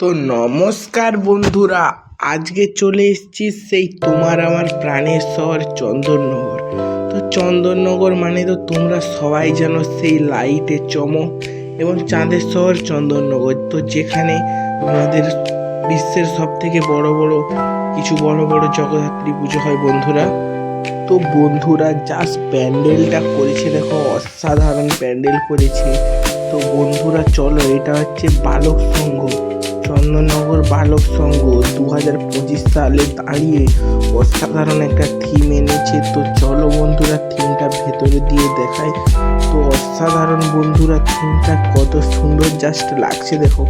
তো নমস্কার বন্ধুরা, আজকে চলে এসেছি সেই তোমার আমার প্রাণের শহর চন্দননগর। তো চন্দননগর মানে তো তোমরা সবাই জানো সেই লাইটের চমক এবং চাঁদের শহর চন্দননগর। তো যেখানে আমাদের বিশ্বের সব থেকে বড় বড়, কিছু বড় বড় জগদ্ধাত্রী পুজো হয় বন্ধুরা। তো বন্ধুরা জাস্ট প্যান্ডেলটা করেছে, দেখো অসাধারণ প্যান্ডেল করেছে। তো বন্ধুরা, চলো এটা হচ্ছে বালক সংঘ। চন্দননগর বালক সংঘ দু হাজার পঁচিশ সালে দাঁড়িয়ে অসাধারণ একটা থিম এনেছে। তো চলো বন্ধুরা থিমটা ভেতরে দিয়ে দেখায় তো অসাধারণ বন্ধুরা থিমটা কত সুন্দর জাস্ট লাগছে দেখো।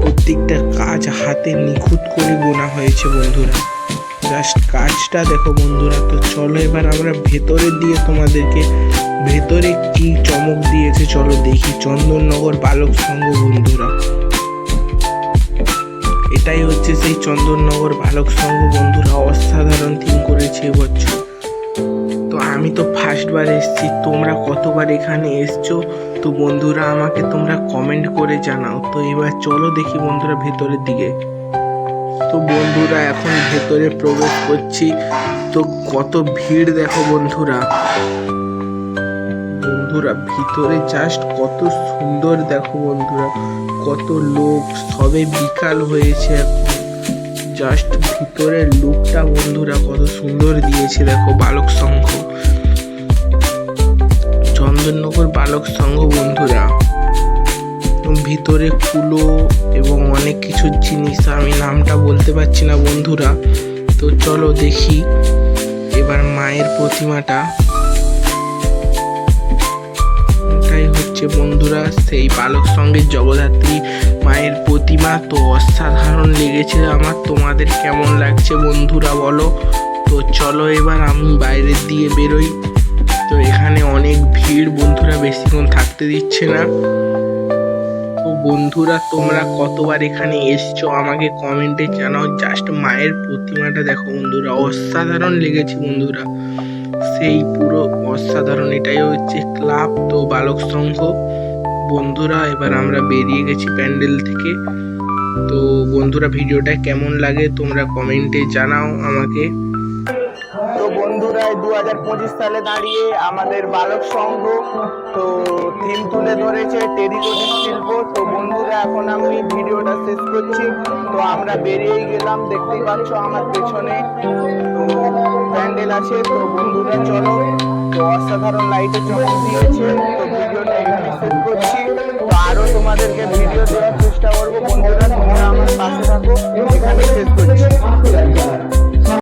প্রত্যেকটা কাজ হাতে নিখুঁত করে বোনা হয়েছে বন্ধুরা। জাস্ট কাজটা দেখো বন্ধুরা। তো চলো এবার আমরা ভেতরে দিয়ে তোমাদেরকে ভেতরে কি চমক দিয়েছে চলো দেখি। চন্দননগর বালক সংঘ বন্ধুরা। এটাই হচ্ছে সেই চন্দননগর বালক সংঘ। বন্ধুরা, অসাধারণ থিম করেছে এবছর তো আমি তো ফার্স্টবার এসেছি, তোমরা কতবার এখানে এসছো? তো বন্ধুরা, আমাকে তোমরা কমেন্ট করে জানাও। তো এবার চলো দেখি বন্ধুরা ভেতরের দিকে। তো বন্ধুরা, এখন ভেতরে প্রবেশ করছি। তো কত ভিড় দেখো বন্ধুরা। বন্ধুরা, ভিতরে জাস্ট কত সুন্দর দেখো বন্ধুরা, কত লোক, সবে বিকাল হয়েছে জাস্ট ভিতরের লুকটা বন্ধুরা কত সুন্দর দিয়েছে দেখো বালক সংঘ। চন্দননগর বালক সংঘ বন্ধুরা। ভিতরে কুলো এবং অনেক কিছু জিনিস, আমি নামটা বলতে পারছি না বন্ধুরা। তো চলো দেখি, এবার মায়ের প্রতিমাটা। হচ্ছে বন্ধুরা, সেই বালক সঙ্গে জগদ্ধাত্রী মায়ের প্রতিমা তো অসাধারণ লেগেছে আমার। তোমাদের কেমন লাগছে বন্ধুরা বলো? তো চলো এবার আমি বাইরের দিয়ে বেরোই। তো এখানে অনেক ভিড়, বন্ধুরা বেশিক্ষণ থাকতে দিচ্ছে না। তো বন্ধুরা, তোমরা কতবার এখানে এসছো আমাকে কমেন্টে জানাও। জাস্ট মায়ের প্রতিমাটা দেখো বন্ধুরা, অসাধারণ লেগেছে বন্ধুরা। সেই পুরো অসাধারণ। এটাই হচ্ছে ক্লাব। তো বালক সংঘ, বন্ধুরা, এবার আমরা বেরিয়ে গেছি প্যান্ডেল থেকে। তো বন্ধুরা, ভিডিওটা কেমন লাগে তোমরা কমেন্টে জানাও আমাকে। তো বন্ধুরা দু হাজার পঁচিশ সালে দাঁড়িয়ে আমাদের বালক সংঘ, তো থিম তুলে ধরেছে টেরিকটি শিল্প। তো বন্ধুরা, এখন আমি ভিডিওটা শেষ করছি। তো আমরা বেরিয়েই গেলাম দেখতেই পাচ্ছ আমার পেছনে। তো প্যান্ডেল আছে, তো বন্ধুরা চলো। তো অসাধারণ লাইটে চমক দিয়েছে। তো ভিডিওটা এখানে শেষ করছি। তো আরও তোমাদেরকে ভিডিও দেওয়ার চেষ্টা